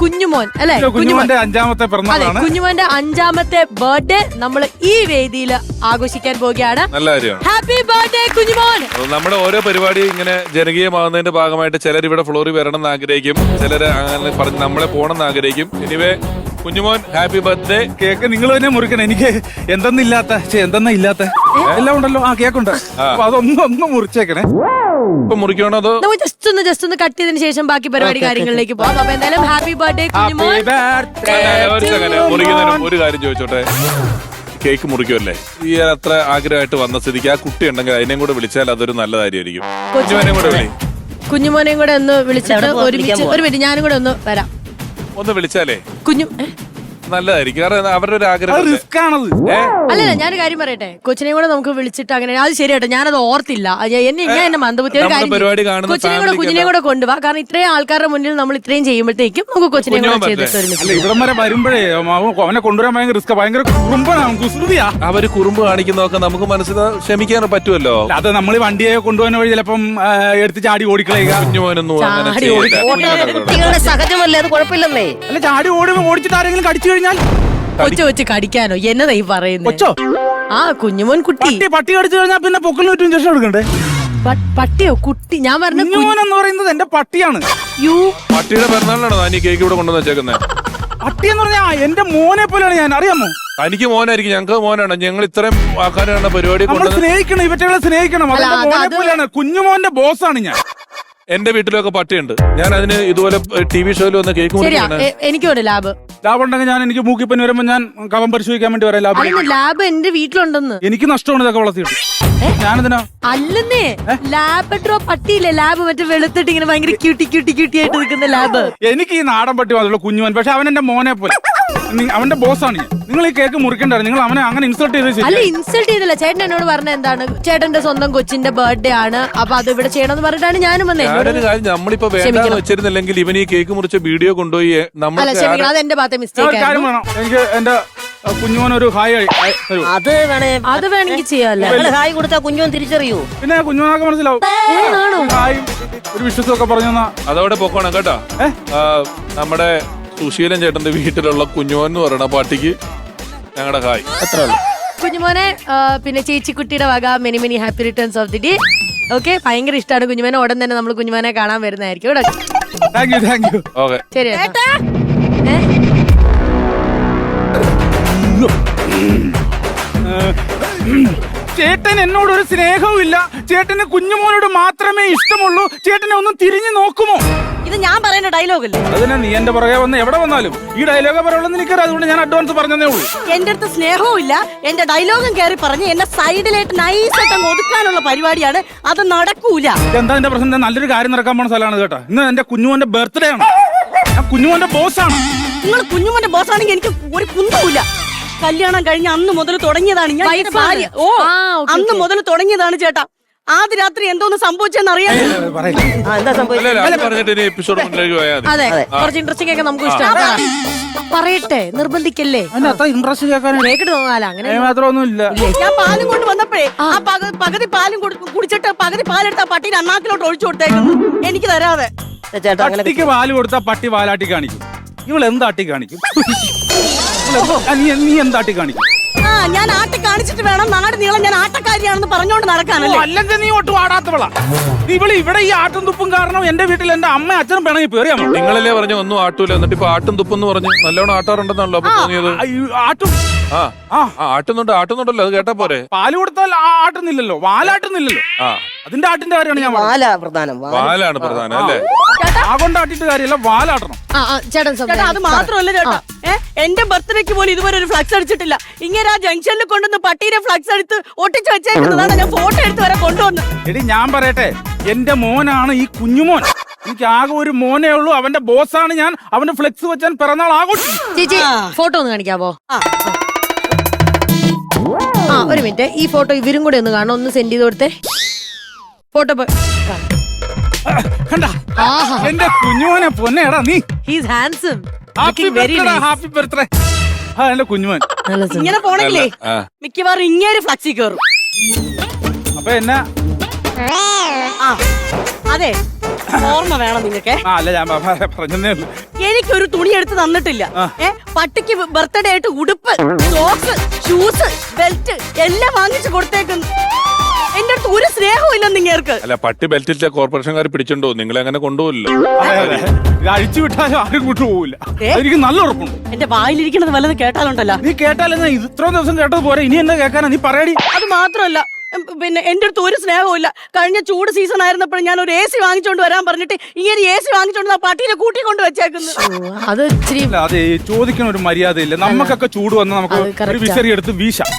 കുഞ്ഞുമോൻ അല്ലെ? കുഞ്ഞുമോന്റെ അഞ്ചാമത്തെ അതെ പിറന്നാളാണ് കുഞ്ഞുമോന്റെ അഞ്ചാമത്തെ ബർത്ത്ഡേ നമ്മൾ ഈ വേദിയിൽ ആഘോഷിക്കാൻ പോവുകയാണ്. നല്ല കാര്യമാണ്. Happy birthday Kunjumon. നമ്മുടെ ഓരോ പരിപാടി ഇങ്ങനെ ജനകീയമാകുന്നതിന്റെ ഭാഗമായിട്ട് ചിലർ ഇവിടെ ഫ്ലോറിൽ വരണം എന്ന് ആഗ്രഹിക്കും. ചിലർ അങ്ങനെ പറഞ്ഞ് നമ്മളെ പോകണം എന്ന് ആഗ്രഹിക്കും. Anyway Kunjumon happy birthday cake നിങ്ങൾ തന്നെ മുറിക്കണം. എനിക്ക് എന്തെന്നില്ലാത്ത എന്തെന്നാ ഇല്ലാത്ത? എല്ലാം ഉണ്ടല്ലോ. ആ കേക്കുണ്ട്. അപ്പൊ അതൊന്നും ഒന്ന് മുറിച്ചേക്കണേ. ഇപ്പൊ മുറിക്കണോ അതോ ജസ്റ്റ് ഒന്ന് ജസ്റ്റ് ഒന്ന് കട്ട് ചെയ്തതിനു ശേഷം ബാക്കി പരിപാടി കാര്യങ്ങളിലേക്ക് പോകാം. അപ്പൊ എന്തായാലും happy birthday happy Kunjumon. Birthday ഒരു സെക്കൻഡ് മുറിക്കുന്നതിന് ഒരു കാര്യം ചോദിച്ചോട്ടെ? കേക്ക് മുറിക്കുമല്ലേ ഈ അത്ര ആഗ്രഹമായിട്ട് വന്ന സ്ഥിതിക്ക് ആ കുട്ടി ഉണ്ടെങ്കിൽ അതിനെയും കൂടെ വിളിച്ചാൽ അതൊരു നല്ല കാര്യമായിരിക്കും. കുഞ്ഞുമോനെയും കൂടെ വിളി. കുഞ്ഞുമോനെയും കൂടെ ഒന്ന് വിളിച്ചിട്ട്? ഒരുമിച്ച് ഒരു മിനിറ്റ് ഞാനും കൂടെ ഒന്ന് വരാം. ഒന്ന് വിളിച്ചാലേ? കുഞ്ഞു ഏ? നല്ലതായിരിക്കും. കാരണം അവരുടെ ഒരു ആഗ്രഹം റിസ്ക് ആണത് അല്ലല്ല ഞാൻ കാര്യം പറയട്ടെ. കൊച്ചിനെ കൂടെ നമുക്ക് വിളിച്ചിട്ട് അങ്ങനെ അത് ശരിയാട്ടോ ഞാനത് ഓർത്തില്ല. അത് ഞാൻ- എന്നെ ഞാൻ എന്നെ മന്ദബുദ്ധി ഒരു നമ്മുടെ കാര്യം പരിപാടി ചെയ്യ്. കാണുന്ന കൊച്ചിനെ കൂടെ കുഞ്ഞിനെ കൂടെ കൊണ്ടുപോവാ കാരണം ഇത്രയും ആൾക്കാരുടെ മുന്നിൽ നമ്മൾ ഇത്രയും ചെയ്യുമ്പോഴത്തേക്കും നമുക്ക് കൊച്ചിനെ കൂടെ ചെയ്തിട്ട്? ഒരുമിച്ച് അല്ല ഇവിടം വരെ വരുമ്പോഴേ അവൻ- അവനെ കൊണ്ടുവരാൻ ഭയങ്കര റിസ്ക് ഭയങ്കര കുറുമ്പനാണ് കുസൃതിയാ. അവർ കുറുമ്പ് കാണിക്കുന്നതൊക്കെ നമുക്ക് മനസ്സിൽ ക്ഷമിക്കാൻ പറ്റുമല്ലോ? അല്ല, അത് നമ്മൾ വണ്ടിയെ കൊണ്ടുപോകാൻ വഴി ചിലപ്പം ആ, എടുത്ത് ചാടി ഓടിക്കളയുക. കുഞ്ഞുമോനൊന്നും അങ്ങനെ ചാടി ചെയ്യില്ല. ഓട്ടം കുട്ടികളുടെ സഹജമല്ലേ? അത് കുഴപ്പമില്ലെന്നേ. അല്ല ചാടി ഓടി ഓടിച്ചിട്ട് ആരെങ്കിലും കടിച്ചു കഴിഞ്ഞാൽ കൊച്ചു കൊച്ചു കടിക്കാനോ? എന്നതാ ഈ പറയുന്നത് കൊച്ചോ? ആ കുഞ്ഞുമോൻ കുട്ടി. പട്ടി പട്ടി കടിച്ചു കഴിഞ്ഞാൽ പിന്നെ പൊക്കലിന് ചുറ്റും ഇഞ്ചക്ഷൻ എടുക്കണ്ടേ? പ- പട്ടിയോ? കുട്ടി. ഞാൻ പറഞ്ഞ കുഞ്ഞുമോൻ എന്ന് പറയുന്നത് എന്റെ പട്ടിയാണ്. യു. പട്ടിയുടെ പിറന്നാളിലാണോ താൻ ഈ കേക്ക് ഇവിടെ കൊണ്ടുവന്ന് വെച്ചേക്കുന്നത് പട്ടി എന്ന് പറഞ്ഞാൽ എന്റെ മോനെ പോലെയാണ് ഞാൻ. അറിയാമോ? തനിക്ക് മോനായിരിക്കും ഞങ്ങൾക്ക് മോനാണ്. ഞങ്ങൾ ഇത്രയും ആൾക്കാരാണ് പരിപാടി നമ്മൾ കൊണ്ടുവന്ന് സ്നേഹിക്കണം ഇവറ്റകളെ സ്നേഹിക്കണം. അല്ല, അതെന്റെ അത് മോനെ അത് പോലെയാണ്. കുഞ്ഞുമോന്റെ ബോസാണ് ഞാൻ. എന്റെ വീട്ടിലൊക്കെ പട്ടിയുണ്ട്. ഞാൻ അതിന് ഇതുപോലെ ടി വി ഷോയിൽ വന്ന് കേക്ക് ശരിയാ. മുറിക്കാണ് എനിക്കുണ്ട് ലാബ്. ഉണ്ടെങ്കിൽ ഞാൻ എനിക്ക് മൂക്കിപ്പനി വരുമ്പോ ഞാൻ കവം പരിശോധിക്കാൻ വേണ്ടി വരാം. ലാബ് അല്ലെന്ന് ലാബ് എന്റെ വീട്ടിലുണ്ടെന്ന്. എനിക്ക് നഷ്ടമാണ് ഇതൊക്കെ വളർത്തിയിട്ട്. ഞാനെന്തിനാ? അല്ലെന്നേ ലാബ് പട്ടിയില്ലേ? ലാബ് മറ്റേ വെളുത്തിട്ട് ഇങ്ങനെ ഭയങ്കര ക്യൂട്ടി ക്യൂട്ടി ക്യൂട്ടി ആയിട്ട് നിൽക്കുന്ന ലാബ്. എനിക്ക് ഈ നാടൻ പട്ടി മാത്രമല്ല കുഞ്ഞുമാൻ. പക്ഷെ അവൻ എന്റെ മോനെ പോലെ. അവന്റെ ബോസാണ് ആണ് നിങ്ങൾ ഈ കേക്ക് മുറിക്കണ്ടായിരുന്നു. നിങ്ങൾ അവനെ അങ്ങനെ ഇൻസൾട്ട് ചെയ്ത് അല്ല ഇൻസൾട്ട് ചെയ്തില്ല. ചേട്ടൻ എന്നോട് പറഞ്ഞ എന്താണ്? ചേട്ടന്റെ സ്വന്തം കൊച്ചിന്റെ ബർത്ത്ഡേ ആണ്. അപ്പൊ അത് ഇവിടെ ചെയ്യണമെന്ന് പറഞ്ഞിട്ടാണ് ഞാനും വന്നത് നമ്മളിപ്പോ വേണ്ടാന്ന്. വെച്ചിരുന്നില്ലെങ്കിൽ ഇവൻ ഈ കേക്ക് മുറിച്ച വീഡിയോ കൊണ്ടുപോയി അല്ല നമ്മൾ അത് എന്റെ ഭാഗത്തെ മിസ്റ്റേക്ക് എനിക്ക് എന്റെ കുഞ്ഞുമോനൊരു ഒരു ഹായ് അത് വേണേ. അത് വേണമെങ്കിൽ ചെയ്യാല്ലേ ഞങ്ങൾ ഹായ് കൊടുത്താ കുഞ്ഞും തിരിച്ചറിയൂ? പിന്നെ കുഞ്ഞുമോനൊക്കെ മനസ്സിലാവും. ഹായ്. ഒരു വിശ്വസമൊക്കെ പറഞ്ഞു അതവിടെ പൊക്കോണം കേട്ടോ. നമ്മുടെ സുശീലൻ ചേട്ടന്റെ വീട്ടിലുള്ള കുഞ്ഞോൻ എന്ന് പറയുന്ന പാട്ടിക്ക് ഞങ്ങളുടെ ഹായ്. അത്ര കുഞ്ഞുമോനെ ആ, പിന്നെ ചേച്ചിക്കുട്ടിയുടെ വക many many happy returns of the day okay ഭയങ്കര ഇഷ്ടമാണ് കുഞ്ഞുമോനെ. ഉടൻ തന്നെ നമ്മൾ കുഞ്ഞുമോനെ കാണാൻ വരുന്നതായിരിക്കും. ഇവിടെ thank you thank you okay. ശരി ഏട്ടാ. ഏ? ചേട്ടൻ എന്നോട് ഒരു സ്നേഹവും ഇല്ല ചേട്ടന് കുഞ്ഞുമോനോട് മാത്രമേ ഇഷ്ടമുള്ളൂ. ചേട്ടനെ ഒന്ന് തിരിഞ്ഞു നോക്കുമോ? ഇത് ഞാൻ പറയുന്ന ഡയലോഗ് അല്ലേ അതിനെ നീ എന്റെ പുറകെ വന്ന് എവിടെ വന്നാലും ഈ ഡയലോഗ് പറയുള്ളൂ എനിക്കറിയാം. അതുകൊണ്ട് ഞാൻ അഡ്വാൻസ് പറഞ്ഞതേ ഉള്ളൂ. എന്റെ അടുത്ത് സ്നേഹവും ഇല്ല. എന്റെ ഡയലോഗും കയറി പറഞ്ഞ് എന്നെ സൈഡിലായിട്ട് നൈസായിട്ട് അങ്ങ് ഒതുക്കാനുള്ള പരിപാടിയാണ്. അത് നടക്കൂല. എന്താ എന്റെ പ്രശ്നം? ഞാൻ നല്ലൊരു കാര്യം നടക്കാൻ പോണ സ്ഥലമാണ് കേട്ടോ. ഇന്ന് എന്റെ കുഞ്ഞുമോന്റെ ബർത്ത്ഡേ ആണ്. ഞാൻ കുഞ്ഞുമോന്റെ ബോസ് ആണ്. നിങ്ങൾ കുഞ്ഞുമോന്റെ ബോസ് ആണെങ്കിൽ എനിക്ക് ഒരു കുന്തവുമില്ല. കല്യാണം കഴിഞ്ഞ അന്ന് മുതൽ തുടങ്ങിയതാണ് ഞാൻ ഭാര്യ. ഓ ആ, okay, അന്ന് മുതൽ തുടങ്ങിയതാണ് ചേട്ടാ. ആദ്യ രാത്രി എന്തോന്ന് സംഭവിച്ചെന്ന് അറിയാം ആ എന്താ സംഭവിച്ചത്? അല്ല അത് പറഞ്ഞിട്ട് ഇനി എപ്പിസോഡ് മുന്നിലേക്ക് പോയാൽ മതി. അതെ കുറച്ച് ഇൻട്രസ്റ്റിംഗ് ഒക്കെ നമുക്ക് ഇഷ്ടമാണ് പറയട്ടെ നിർബന്ധിക്കല്ലേ? അതിന് അത്ര ഇൻട്രസ്റ്റ് കേൾക്കാൻ കേക്കിട്ട് തോന്നാല അങ്ങനെ മാത്രമൊന്നും ഇല്ല? ഞാൻ പാലും കൊണ്ട് വന്നപ്പോഴേ ആ. പക- പകുതി പാലും കൊടു- കുടിച്ചിട്ട് പകുതി പാലെടുത്ത് ആ പട്ടീനെ അണ്ണാക്കിലോട്ട് ഒഴിച്ചു കൊടുത്തേക്കുന്നു. എനിക്ക് തരാതെ. ചേട്ടാ അങ്ങനെ പട്ടിക്ക് പാൽ കൊടുത്താൽ പട്ടി പാലാട്ടി കാണിക്കും. ഇവൾ എന്താട്ടി കാണിക്കും? ഇവൾ ആ, നീ നീ എന്താട്ടി കാണിക്കും? ഞാൻ ആട്ടി കാണിച്ചിട്ട് വേണം നാട് നീളം ഞാൻ ആട്ടക്കാരിയാണെന്ന് പറഞ്ഞോണ്ട് നടക്കാനല്ലേ? അല്ലെങ്കിൽ നീ ഒട്ടും ആടാത്തവളാ. ഇവൾ ഇവിടെ ഈ ആട്ടും തുപ്പും കാരണം എന്റെ വീട്ടിൽ എന്റെ അമ്മ അച്ഛനും പിണങ്ങി പേറിയാ നിങ്ങളല്ലേ പറഞ്ഞു ഒന്നും ആട്ടൂല. എന്നിട്ട് ഇപ്പൊ ആട്ടും തുപ്പെന്ന് പറഞ്ഞു നല്ലോണം ആട്ടാറുണ്ടെന്നാണല്ലോ അപ്പൊ തോന്നിയത്? ആട്ടും. ആ. ആ. ആ ആട്ടുന്നുണ്ട് ആട്ടുന്നുണ്ടല്ലോ. അത് കേട്ടാ പോരെ. പാൽ കൊടുത്താൽ ആ ആട്ടുന്നില്ലല്ലോ. വാലാട്ടുന്നില്ലല്ലോ. ആ. അതിന്റെ ആട്ടിന്റെ കാര്യമാണ് ഞാൻ പറഞ്ഞത്. വാല പ്രധാനം വാല. പാലാണ് പ്രധാനം അല്ലേ? ആ കൊണ്ട് ആട്ടിട്ട് കാര്യമില്ല വാലാട്ടണം ആ ആ, ചേട്ടൻ ചേട്ടാ. അത് മാത്രമല്ല ചേട്ടാ. ഏ എന്റെ ബർത്ത്ഡേക്ക് പോലും ഇതുവരെ ഒരു ഫ്ലക്സ് അടിച്ചിട്ടില്ല. ഇങ്ങനെ ആ ജംഗ്ഷനിൽ കൊണ്ടുവന്ന് പട്ടീരെ ഫ്ലക്സ് എടുത്ത് ഒട്ടിച്ചു വെച്ചേക്കുന്നതാണ് ഞാൻ ഫോട്ടോ എടുത്ത് വരെ കൊണ്ടുവന്ന്. എടി ഞാൻ പറയട്ടെ എന്റെ മോനാണ് ഈ കുഞ്ഞുമോൻ. എനിക്ക് ആകെ ഒരു മോനേ ഉള്ളൂ അവന്റെ ബോസാണ് ഞാൻ അവന്റെ ഫ്ലെക്സ് വെച്ചാൻ പിറന്നാൾ ആഘോഷിക്കും. ചേച്ചി ഫോട്ടോ ഒന്ന് കാണിക്കാവോ? ആ. ആ ഒരു മിനിറ്റ്. ഈ ഫോട്ടോ ഇവരും കൂടെ ഒന്ന് കാണണം ഒന്ന് സെൻഡ് ചെയ്ത് കൊടുത്തേ. ഫോട്ടോ കണ്ട. എന്റെ കുഞ്ഞുമോനെ പൊന്നേടാ നീ. He's handsome happy very birthday happy birthday ആ എന്റെ കുഞ്ഞുമോൻ. ഇങ്ങനെ പോണെങ്കിലേ. മിക്കവാറും ഇങ്ങനെ ഫ്ലക്സി കയറും അപ്പൊ എന്നാ? അതെ. ഓർമ്മ വേണം നിങ്ങൾക്ക് എനിക്കൊരു തുണി എടുത്ത് തന്നിട്ടില്ല. ഏ പട്ടിക്ക് ബർത്ത്ഡേ ആയിട്ട് ഉടുപ്പ് സോക്സ് ഷൂസ് ബെൽറ്റ് എല്ലാം വാങ്ങിച്ചു കൊടുത്തേക്കുന്നു. എന്റെ അടുത്ത് ഒരു സ്നേഹവും ഇല്ല നിങ്ങൾക്ക് അല്ല പട്ടി ബെൽറ്റിലെ കോർപ്പറേഷൻകാർ പിടിച്ചോണ്ടോ നിങ്ങളെ അങ്ങനെ കൊണ്ടുപോകില്ലോ. ഇത് അഴിച്ചു വിട്ടാലും ആരും ഏ? എനിക്ക് നല്ല ഉറപ്പുണ്ട്. എന്റെ വായിലിരിക്കുന്നത് വല്ലത് കേട്ടാലുണ്ടല്ലോ. നീ കേട്ടാലെന്നാ ഇത് ഇത്രയും ദിവസം കേട്ടത് പോരെ? ഇനി എന്താ കേൾക്കാനാ? നീ പറയടി. അത് മാത്രമല്ല ഉം, പിന്നെ എന്റെ അടുത്ത് ഒരു സ്നേഹവും ഇല്ല. കഴിഞ്ഞ ചൂട് സീസൺ ആയിരുന്നപ്പോൾ ഞാൻ ഒരു എ സി വാങ്ങിച്ചോണ്ട് വരാൻ പറഞ്ഞിട്ട് ഇങ്ങനെ എ സി വാങ്ങിച്ചോണ്ട് ആ പട്ടീനെ കൂട്ടിക്കൊണ്ട് വെച്ചേക്കുന്നു അത് ഇച്ചിരി അത് അതെ ചോദിക്കണ ഒരു മര്യാദയില്ല. നമുക്കൊക്കെ ചൂട് വന്ന് നമുക്ക് അത് correct ഒരു വിസറി എടുത്ത് വീശാം.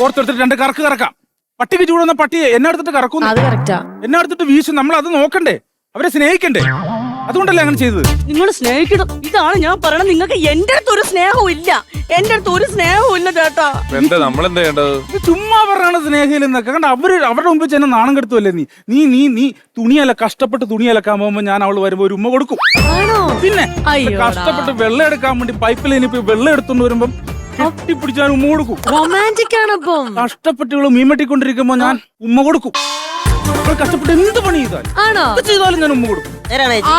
ഓർത്തെടുത്തിട്ട് രണ്ട് കറക്ക് കറക്കാം. പട്ടിക്ക് ചൂടുന്ന വന്ന പട്ടിയെ എന്നെ എടുത്തിട്ട് കറക്കും അത് കറക്റ്റാ എന്നെ എടുത്തിട്ട് വീശും. നമ്മൾ അത് നോക്കണ്ടേ. അവരെ സ്നേഹിക്കണ്ടേ. അതുകൊണ്ടല്ലേ അങ്ങനെ ചെയ്തത്. നിങ്ങൾ സ്നേഹിക്കണം. ഇതാണ് ഞാൻ പറയണത്. നിങ്ങൾക്ക് എന്റെ അടുത്ത് ഒരു സ്നേഹവും ഇല്ല. എന്റെ അടുത്ത് ഒരു സ്നേഹവും ഇല്ല ചേട്ടാ. എന്താ നമ്മളെന്താ ചെയ്യേണ്ടത്? ഇത് ചുമ്മാ സ്നേഹയിൽ സ്നേഹയിലെന്നൊക്കെ കണ്ട അവർ അവരുടെ മുമ്പിൽ ചെന്നെ നാണം കെടുത്തുമല്ലേ നീ? നീ നീ നീ തുണിയല്ല കഷ്ടപ്പെട്ട് തുണി അലക്കാൻ പോകുമ്പോ ഞാൻ അവൾ വരുമ്പോ ഒരു ഉമ്മ കൊടുക്കും. ആണോ? പിന്നെ അയ്യോടാ. കഷ്ടപ്പെട്ട് വെള്ളം എടുക്കാൻ വേണ്ടി പൈപ്പിൽ ലൈനിൽ പോയി വെള്ളം എടുത്തുകൊണ്ട് വരുമ്പം കെട്ടിപ്പിടിച്ച് ഞാൻ ഉമ്മ കൊടുക്കും. റൊമാന്റിക് ആണ് അപ്പം. കഷ്ടപ്പെട്ട് ഇവൾ മീൻ വെട്ടിക്കൊണ്ടിരിക്കുമ്പോ ഞാൻ ഉമ്മ കൊടുക്കും. ഇവൾ കഷ്ടപ്പെട്ട് എന്ത് പണി ചെയ്താലും. ആണോ? എന്ത് ചെയ്താലും ഞാൻ ഉമ്മ കൊടുക്കും. നേരാണ് ആ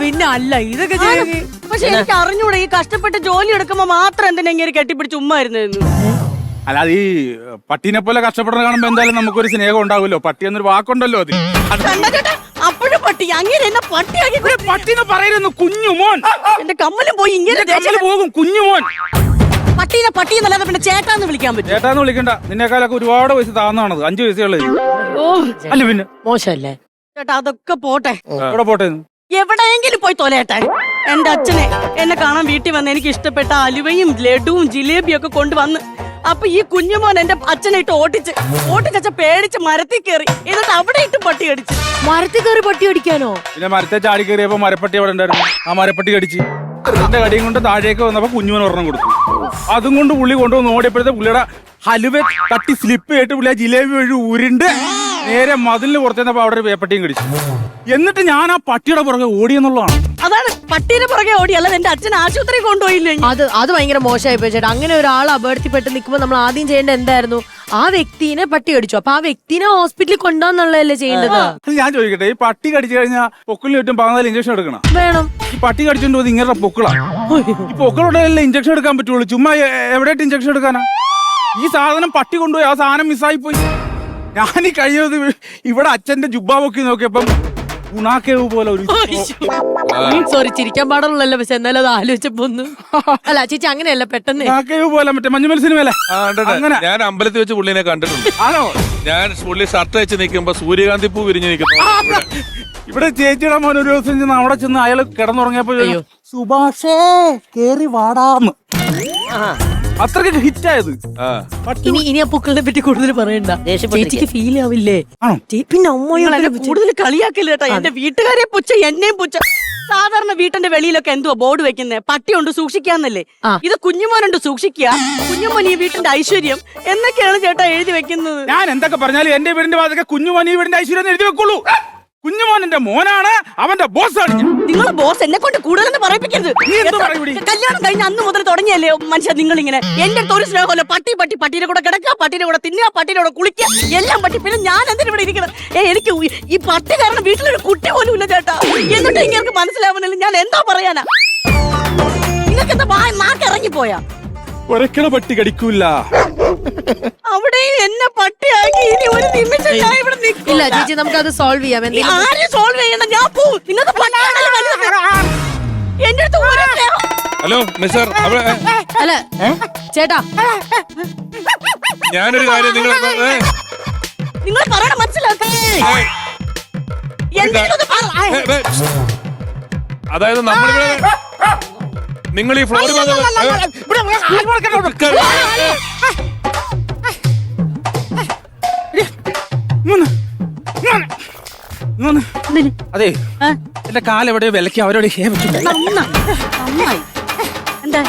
പിന്നെ അല്ല ഇതൊക്കെ ചെയ്യ- പക്ഷെ എനിക്ക് അറിഞ്ഞൂടെ ഈ കഷ്ടപ്പെട്ട് ജോലി എടുക്കുമ്പോ മാത്രം എന്തിനാ ഇങ്ങനെ കെട്ടിപ്പിടിച്ച് ഉമ്മ ആയിരുന്നു അല്ലാതെ ഈ പട്ടീനെ പോലെ കഷ്ടപ്പെടുന്ന കാണുമ്പോ എന്തായാലും നമുക്കൊരു സ്നേഹം ഉണ്ടാവുമല്ലോ. പട്ടി എന്നൊരു വാക്കുണ്ടല്ലോ അത് അപ്പോഴും പട്ടി അങ്ങനെ എന്നെ പട്ടിയാക്കി പട്ടീനെ പറയുന്നു കുഞ്ഞു മോൻ. എന്റെ കമ്മലും പോയി ഇങ്ങനെ നിന്റെ കമ്മൽ പോകും കുഞ്ഞു മോൻ. പട്ടീനെ പട്ടി എന്നല്ലാതെ പിന്നെ ചേട്ടാന്ന് വിളിക്കാൻ പറ്റും ചേട്ടാന്ന് വിളിക്കണ്ട. നിന്നേക്കാളൊക്കെ ഒരുപാട് വയസ്സ് താന്നാണത്. അഞ്ചു വയസ്സുള്ളത് ഓ. അല്ല പിന്നെ. മോശമല്ലേ? ചേട്ടാ അതൊക്കെ പോട്ടെ. ഇവിടെ പോട്ടെ എവിടെയെങ്കിലും പോയി തൊലയട്ടെ. എന്റെ അച്ഛനെ എന്നെ കാണാൻ വീട്ടിൽ വന്ന് എനിക്ക് ഇഷ്ടപ്പെട്ട അലുവയും ലഡുവും ജിലേബിയും ഒക്കെ കൊണ്ടുവന്ന് അപ്പൊ ഈ കുഞ്ഞുമോൻ എന്റെ അച്ഛനെ ഇട്ട് ഓട്ടിച്ച് ഓട്ടിച്ച പേടിച്ച് മരത്തിൽ കയറി. എന്നിട്ട് അവിടെ ഇട്ട് പട്ടി അടിച്ചു മരത്തിൽ കയറി പട്ടി അടിക്കാനോ പിന്നെ മരത്തെ ചാടി കയറിയപ്പോ മരപ്പട്ടി അവിടെ ഉണ്ടായിരുന്നു? ആ മരപ്പട്ടി കടിച്ച്. അതിന്റെ കടിയും കൊണ്ട് താഴേക്ക് വന്നപ്പോ കുഞ്ഞുവിന് ഒരെണ്ണം കൊടുത്തു. അതും കൊണ്ട് പുള്ളി കൊണ്ടുവന്ന് ഓടിയപ്പോഴത്തെ പുള്ളിയുടെ ഹലുവ തട്ടി സ്ലിപ്പ് ചെയ്തിട്ട് പുള്ളി ആ ജിലേബി വഴി ഉരുണ്ട് നേരെ മതിലിന് പുറത്തേന്നപ്പോ അവിടെ ഒരു പേപ്പട്ടിയും കടിച്ചു. എന്നിട്ട് ഞാൻ ആ പട്ടിയുടെ പുറകെ ഓടിയെന്നുള്ളതാണ് അതാണ് പട്ടീനെ പുറകെ ഓടി അല്ലാതെ എന്റെ അച്ഛൻ ആശുപത്രി കൊണ്ടുപോയില്ലേ? അത് അത് ഭയങ്കര മോശമായി പോയി ചേട്ടാ. അങ്ങനെ ഒരാൾ അപകടത്തിൽപ്പെട്ട് നിൽക്കുമ്പോൾ നമ്മൾ ആദ്യം ചെയ്യേണ്ട എന്തായിരുന്നു? ആ വ്യക്തിനെ പട്ടി കടിച്ചു. അപ്പൊ ആ വ്യക്തിനെ ഹോസ്പിറ്റലിൽ കൊണ്ടുവന്നുള്ളതല്ലേ ചെയ്യേണ്ടത്? അത് ഞാൻ ചോദിക്കട്ടെ ഈ പട്ടി കടിച്ചു കഴിഞ്ഞാൽ പൊക്കിളിന് ചുറ്റും പതിനാല് ഇഞ്ചക്ഷൻ എടുക്കണം? വേണം. ഈ പട്ടി കടിച്ചോണ്ട് പോകുന്നത് ഇങ്ങനെ പൊക്കിളാ? ഈ പൊക്കളുടെയല്ലേ ഇഞ്ചക്ഷൻ എടുക്കാൻ പറ്റുള്ളൂ? ചുമ്മാ എവിടെയായിട്ട് ഇഞ്ചക്ഷൻ എടുക്കാനാ? ഈ സാധനം പട്ടി കൊണ്ടുപോയി ആ സാധനം മിസ്സായി പോയി ഞാൻ ഈ കഴിഞ്ഞത് ഇവിടെ അച്ഛന്റെ ജുബ്ബ പൊക്കി നോക്കിയപ്പം ഗുണാക്കേവ് പോലെ ഒരു സോറി ചിരിക്കാൻ പാടുള്ളല്ലോ പക്ഷെ എന്നാലും അത് ആലോചിച്ചപ്പോ ഒന്ന് അല്ല ചേച്ചി അങ്ങനെയല്ല പെട്ടെന്ന്. ഗുണാക്കേവ് പോലെ മറ്റേ മഞ്ഞുമൽ സിനിമയല്ലേ ആ. അങ്ങനെ. ഞാൻ അമ്പലത്തിൽ വെച്ച് പുള്ളിനെ കണ്ടിട്ടുണ്ട്. ആണോ? ഞാൻ പുള്ളി ഷർട്ട് വെച്ച് നിൽക്കുമ്പോ സൂര്യകാന്തി പൂ വിരിഞ്ഞു നിൽക്കുന്നു ഇവിടെ. ചേച്ചിയുടെ മോൻ ഒരു ദിവസം ചെന്ന് അവിടെ ചെന്ന് അയാൾ കിടന്നുറങ്ങിയപ്പോ സുഭാഷേ കേറി വാടാന്ന്. അത്രയ്ക്ക് ഹിറ്റ് ആയത് ഇനി ഇനി ആ പൂക്കളിനെ പറ്റി കൂടുതൽ പറയണ്ട. ചേച്ചിക്ക് ഫീൽ ആവില്ലേ? പിന്നെ അമ്മയോ നിങ്ങൾ എന്നെ കൂടുതൽ കളിയാക്കില്ല കേട്ടോ എന്റെ വീട്ടുകാരെ പുച്ച എന്നെയും പുച്ച. സാധാരണ വീട്ടിന്റെ വെളിയിലൊക്കെ എന്തുവാ ബോർഡ് വെക്കുന്നത് പട്ടിയുണ്ട് സൂക്ഷിക്കാന്നല്ലേ? ഇത് കുഞ്ഞുമോനുണ്ട് സൂക്ഷിക്കുക. കുഞ്ഞുമോൻ ഈ വീട്ടിന്റെ ഐശ്വര്യം. എന്നൊക്കെയാണ് ചേട്ടാ എഴുതി വെക്കുന്നത്. ഞാൻ എന്തൊക്കെ പറഞ്ഞാലും എന്റെ വീടിന്റെ വാതൊക്കെ കുഞ്ഞുമോൻ ഈ വീടിന്റെ ഐശ്വര്യം എഴുതി വെക്കുള്ളൂ. കുഞ്ഞുമോൻ എന്റെ മോനാണ് അവന്റെ ബോസ് ഞാൻ നിങ്ങൾ ബോസ് എന്നെ കൊണ്ട് കൂടുതലെന്ന് പറയിപ്പിക്കരുത്. നീ എന്ത്? കല്യാണം കഴിഞ്ഞ അന്ന് മുതൽ തുടങ്ങിയല്ലേ മനുഷ്യ നിങ്ങൾ ഇങ്ങനെ എന്റെ അടുത്ത് ഒരു സ്നേഹമല്ല പട്ടി പട്ടി പട്ടിയുടെ കൂടെ കിടക്കുക പട്ടിയുടെ കൂടെ തിന്നുക പട്ടിയുടെ കൂടെ കുളിക്കുക. എല്ലാം പട്ടി. പിന്നെ ഞാൻ എന്തിനു ഇവിടെ ഇരിക്കണം ഏ എനിക്ക് ഈ പട്ടി കാരണം വീട്ടിലൊരു കുട്ടി പോലും ഇല്ല ചേട്ടാ. എന്നിട്ട് ഇങ്ങനെ മനസ്സിലാവുന്നില്ല ഞാൻ എന്താ പറയാനാ? നിങ്ങൾക്ക് എന്താ നാക്ക് ഇറങ്ങിപ്പോയാ? ഒരക്കണ പട്ടി കടിക്കൂല. അവിടെ എന്നെ പട്ടിയാക്കി. ഇനി ഒരു നിമിഷം ഇല്ല ചേച്ചി നമുക്ക് അത് സോൾവ് ചെയ്യാം. ആരും സോൾവ് ചെയ്യണം ഞാൻ പോവും നിങ്ങൾക്ക്. എന്റെ അടുത്ത് ഹലോ മിസ്റ്റർ അല്ല ചേട്ടാ. ഞാനൊരു കാര്യം നിങ്ങൾ നിങ്ങൾ പറയണ മനസ്സിലാക്കേ. അതായത് നമ്മളിവിടെ നിങ്ങൾ ഈ ഫ്ലോറിൽ അതെ? എന്റെ കാലെവിടെയോ വിലക്കി അവരോട് ഹേ വെച്ചു. നന്നായി. എന്താ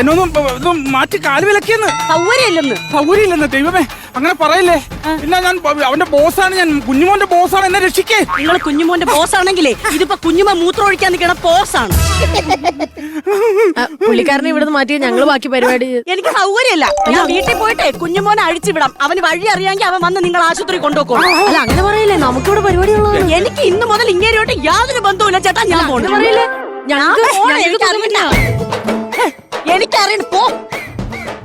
എന്നൊന്നും ഇതൊന്നും മാറ്റി കാൽ വിലക്കിയെന്ന് സൗകര്യമില്ലെന്ന്. സൗകര്യമില്ലെന്ന് ദൈവമേ. അങ്ങനെ പറയില്ലേ? പിന്നെ ഞാൻ അവന്റെ ബോസാണ് ഞാൻ. കുഞ്ഞുമോന്റെ ബോസാണ് എന്നെ രക്ഷിക്കേ. നിങ്ങൾ കുഞ്ഞുമോന്റെ ബോസ് ആണെങ്കിലേ ഇതിപ്പോ കുഞ്ഞുമോ മൂത്രം ഒഴിക്കാൻ നിൽക്കണ ബോസാണ്. ആണ് പുള്ളിക്കാരനെ ഇവിടുന്ന് മാറ്റി ഞങ്ങൾ ബാക്കി പരിപാടി. എനിക്ക് സൗകര്യമില്ല. ഞാൻ വീട്ടിൽ പോയിട്ടേ കുഞ്ഞുമോനെ അഴിച്ചു വിടാം. അവന് വഴി അറിയാമെങ്കിൽ അവൻ വന്ന് നിങ്ങൾ ആശുപത്രി കൊണ്ടുപോകും അല്ല അങ്ങനെ പറയില്ലേ? നമുക്കിവിടെ പരിപാടി എനിക്ക് ഇന്ന് മുതൽ ഇങ്ങേരോട്ട് യാതൊരു ബന്ധവുമില്ല. ചേട്ടാ ഞാൻ പോകുന്നു പറയില്ലേ? ഞങ്ങൾക്ക് ഞങ്ങൾക്ക്. എനിക്കറിയണം.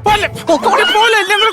പോലെ പോലെ ഞങ്ങൾ